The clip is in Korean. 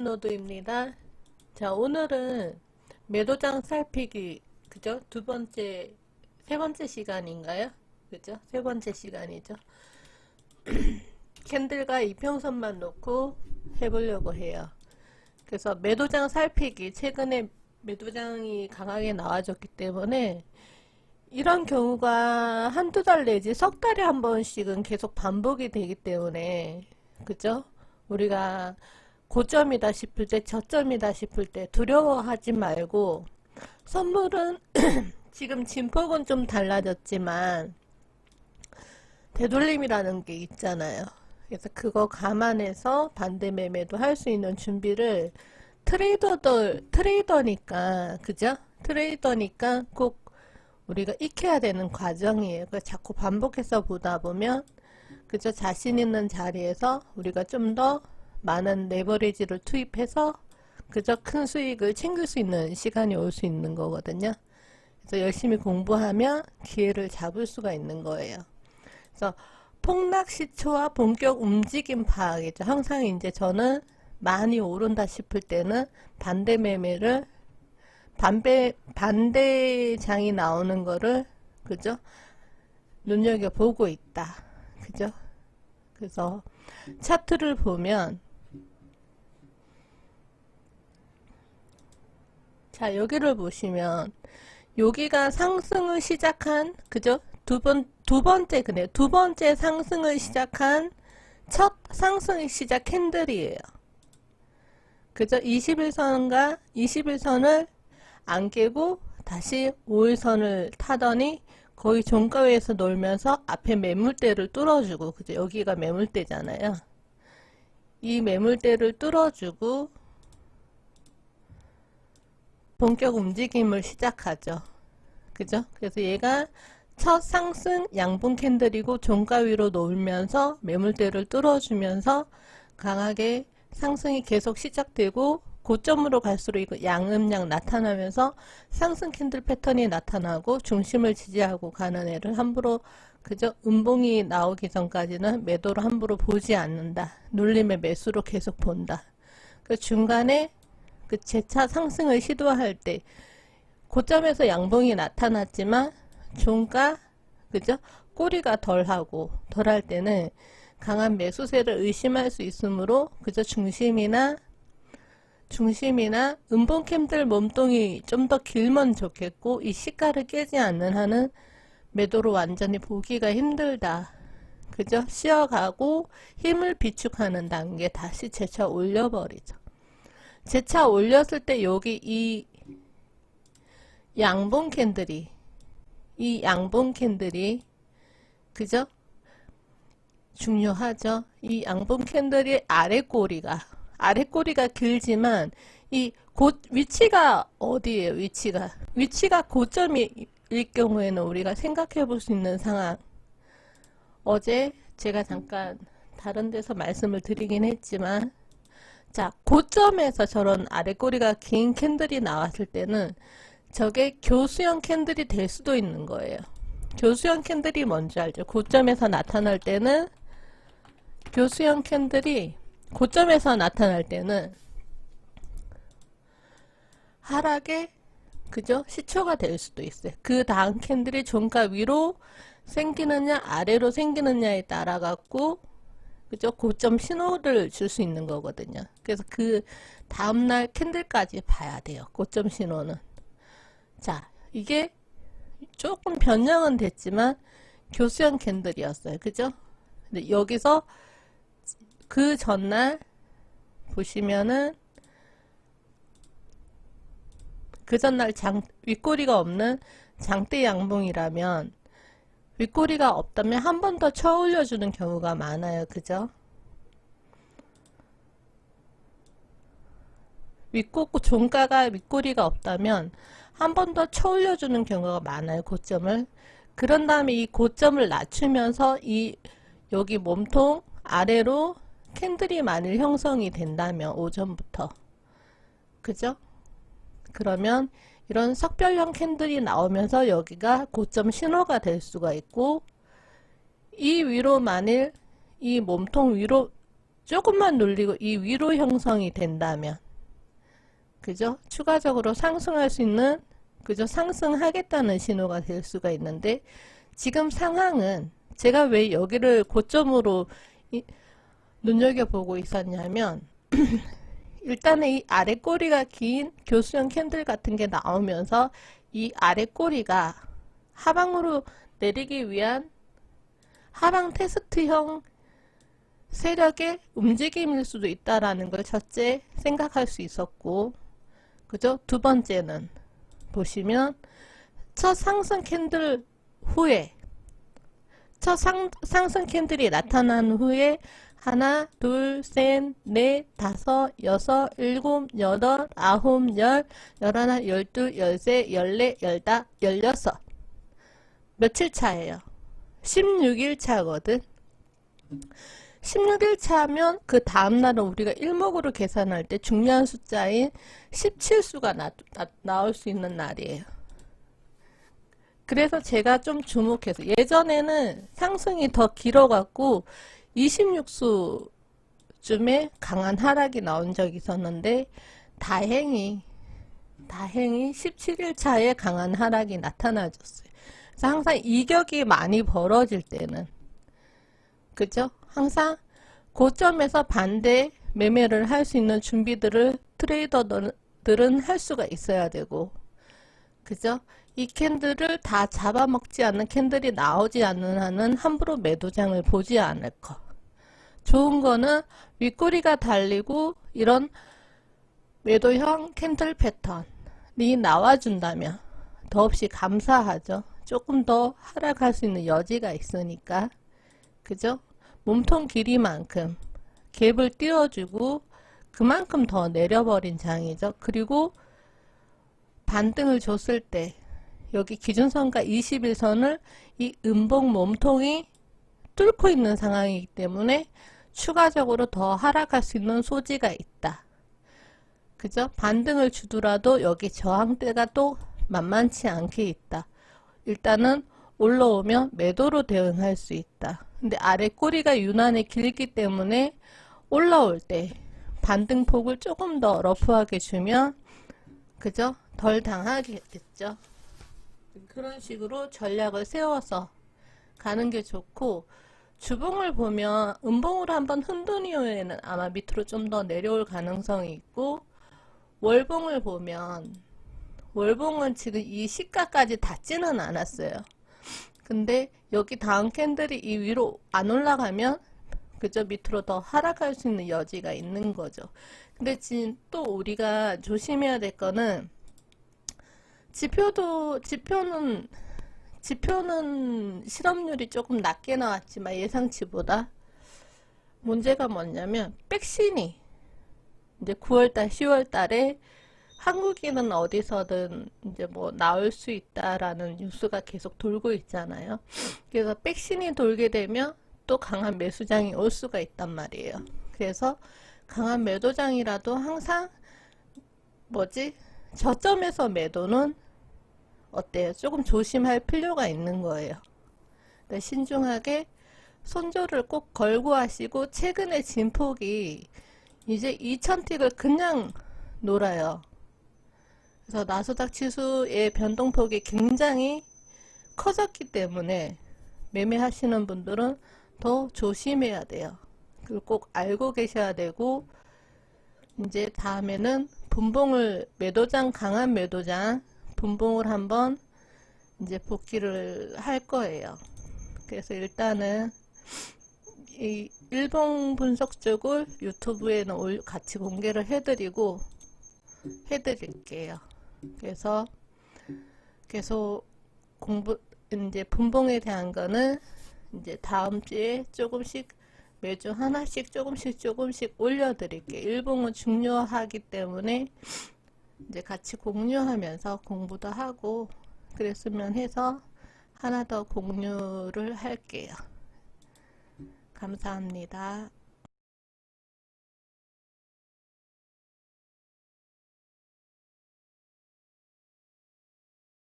노드입니다. 자, 오늘은 매도장 살피기, 그죠? 두 번째, 세 번째 시간인가요? 그죠? 세 번째 시간이죠. 캔들과 이평선만 놓고 해보려고 해요. 그래서 매도장 살피기, 최근에 매도장이 강하게 나와줬기 때문에 이런 경우가 한두 달 내지 석 달에 한 번씩은 계속 반복이 되기 때문에, 그죠? 우리가 고점이다 싶을 때, 저점이다 싶을 때 두려워하지 말고 선물은 지금 진폭은 좀 달라졌지만 되돌림이라는 게 있잖아요. 그래서 그거 감안해서 반대 매매도 할 수 있는 준비를 트레이더들, 트레이더니까, 그죠? 트레이더니까 꼭 우리가 익혀야 되는 과정이에요. 그 자꾸 반복해서 보다 보면, 그죠? 자신 있는 자리에서 우리가 좀더 많은 레버리지를 투입해서 그저 큰 수익을 챙길 수 있는 시간이 올 수 있는 거거든요. 그래서 열심히 공부하면 기회를 잡을 수가 있는 거예요. 그래서 폭락 시초와 본격 움직임 파악이죠. 항상 이제 저는 많이 오른다 싶을 때는 반대 매매를 반대 반대장이 나오는 거를 그죠? 눈여겨 보고 있다. 그죠? 그래서 차트를 보면 자, 여기를 보시면 여기가 상승을 시작한 그죠? 두 번, 두 번째 그네 두 번째 상승을 시작한 첫 상승 시작 캔들이에요. 그죠? 21선과 21선을 안 깨고 다시 5일선을 타더니 거의 종가위에서 놀면서 앞에 매물대를 뚫어주고 그죠? 여기가 매물대잖아요. 이 매물대를 뚫어주고 본격 움직임을 시작하죠. 그죠? 그래서 얘가 첫 상승 양분 캔들이고 종가 위로 놓으면서 매물대를 뚫어주면서 강하게 상승이 계속 시작되고 고점으로 갈수록 이거 양음양 나타나면서 상승 캔들 패턴이 나타나고 중심을 지지하고 가는 애를 함부로 그저 음봉이 나오기 전까지는 매도로 함부로 보지 않는다. 눌림의 매수로 계속 본다. 그 중간에 그 재차 상승을 시도할 때 고점에서 양봉이 나타났지만 종가 그죠? 꼬리가 덜하고 덜할 때는 강한 매수세를 의심할 수 있으므로 그저 중심이나 중심이나 음봉 캠들 몸통이 좀 더 길면 좋겠고 이 시가를 깨지 않는 한은 매도로 완전히 보기가 힘들다. 그죠? 쉬어가고 힘을 비축하는 단계 다시 재차 올려버리죠. 재차 올렸을 때 여기 이 양봉 캔들이 이 양봉 캔들이 그죠? 중요하죠. 이 양봉 캔들이 아래 꼬리가 아래 꼬리가 길지만 이 곧 위치가 어디예요? 위치가 위치가 고점일 경우에는 우리가 생각해 볼 수 있는 상황. 어제 제가 잠깐 다른 데서 말씀을 드리긴 했지만 자, 고점에서 저런 아래 꼬리가 긴 캔들이 나왔을 때는 저게 교수형 캔들이 될 수도 있는 거예요. 교수형 캔들이 뭔지 알죠? 고점에서 나타날 때는 교수형 캔들이 고점에서 나타날 때는 하락의 그죠? 시초가 될 수도 있어요. 그 다음 캔들이 종가 위로 생기느냐 아래로 생기느냐에 따라 갖고 그죠? 고점 신호를 줄 수 있는 거거든요. 그래서 그 다음날 캔들까지 봐야 돼요. 고점 신호는. 자, 이게 조금 변형은 됐지만 교수형 캔들이었어요. 그죠? 근데 여기서 그 전날 보시면은 그 전날 장, 윗꼬리가 없는 장대 양봉이라면 윗꼬리가 없다면 한 번 더 쳐 올려주는 경우가 많아요. 그죠? 윗꼬 종가가 윗꼬리가 없다면 한 번 더 쳐 올려주는 경우가 많아요. 고점을. 그런 다음에 이 고점을 낮추면서 이 여기 몸통 아래로 캔들이 만일 형성이 된다면 오전부터 그죠? 그러면 이런 석별형 캔들이 나오면서 여기가 고점 신호가 될 수가 있고 이 위로 만일 이 몸통 위로 조금만 눌리고 이 위로 형성이 된다면 그죠? 추가적으로 상승할 수 있는 그죠? 상승하겠다는 신호가 될 수가 있는데 지금 상황은 제가 왜 여기를 고점으로 이- 눈여겨보고 있었냐면 일단은 이 아래 꼬리가 긴 교수형 캔들 같은 게 나오면서 이 아래 꼬리가 하방으로 내리기 위한 하방 테스트형 세력의 움직임일 수도 있다라는 걸 첫째 생각할 수 있었고 그죠? 두 번째는 보시면 첫 상승 캔들 후에 첫 상, 상승 캔들이 나타난 후에 하나, 둘, 셋, 넷, 다섯, 여섯, 일곱, 여덟, 아홉, 열, 열하나, 열둘, 열세, 열네, 열다, 열여섯. 며칠 차예요? 16일 차거든. 16일 차면 그 다음날은 우리가 일목으로 계산할 때 중요한 숫자인 17수가 나, 나, 나올 수 있는 날이에요. 그래서 제가 좀 주목해서 예전에는 상승이 더 길어갖고 26수쯤에 강한 하락이 나온 적이 있었는데 다행히 다행히 17일 차에 강한 하락이 나타나졌어요. 그래서 항상 이격이 많이 벌어질 때는 그죠? 항상 고점에서 반대 매매를 할 수 있는 준비들을 트레이더들은 할 수가 있어야 되고 그죠? 이 캔들을 다 잡아먹지 않는 캔들이 나오지 않는 한은 함부로 매도장을 보지 않을 거. 좋은 거는 윗꼬리가 달리고 이런 매도형 캔들 패턴이 나와준다면 더없이 감사하죠. 조금 더 하락할 수 있는 여지가 있으니까. 그죠? 몸통 길이만큼 갭을 띄워주고 그만큼 더 내려버린 장이죠. 그리고 반등을 줬을 때 여기 기준선과 21선을 이 음봉 몸통이 뚫고 있는 상황이기 때문에 추가적으로 더 하락할 수 있는 소지가 있다. 그죠? 반등을 주더라도 여기 저항대가 또 만만치 않게 있다. 일단은 올라오면 매도로 대응할 수 있다. 근데 아래 꼬리가 유난히 길기 때문에 올라올 때 반등폭을 조금 더 러프하게 주면 그죠? 덜 당하겠죠. 그런 식으로 전략을 세워서 가는 게 좋고 주봉을 보면 음봉으로 한번 흔든 이후에는 아마 밑으로 좀 더 내려올 가능성이 있고 월봉을 보면 월봉은 지금 이 시가까지 닿지는 않았어요. 근데 여기 다음 캔들이 이 위로 안 올라가면 그저 밑으로 더 하락할 수 있는 여지가 있는 거죠. 근데 지금 또 우리가 조심해야 될 거는 지표도 지표는 지표는 실업률이 조금 낮게 나왔지만 예상치보다 문제가 뭐냐면 백신이 이제 9월달, 10월달에 한국인은 어디서든 이제 뭐 나올 수 있다라는 뉴스가 계속 돌고 있잖아요. 그래서 백신이 돌게 되면 또 강한 매수장이 올 수가 있단 말이에요. 그래서 강한 매도장이라도 항상 뭐지? 저점에서 매도는 어때요? 조금 조심할 필요가 있는 거예요. 네, 신중하게 손절을 꼭 걸고 하시고 최근에 진폭이 이제 2000틱을 그냥 놀아요. 그래서 나스닥 지수의 변동폭이 굉장히 커졌기 때문에 매매하시는 분들은 더 조심해야 돼요. 그리고 꼭 알고 계셔야 되고 이제 다음에는 분봉을 매도장 강한 매도장 분봉을 한번 이제 복귀를 할 거예요. 그래서 일단은 이 일봉 분석 쪽을 유튜브에는 올- 같이 공개를 해드리고 해드릴게요. 그래서 계속 공부 이제 분봉에 대한 거는 이제 다음 주에 조금씩 매주 하나씩 조금씩 조금씩 올려드릴게요. 일봉은 중요하기 때문에 이제 같이 공유하면서 공부도 하고 그랬으면 해서 하나 더 공유를 할게요. 감사합니다.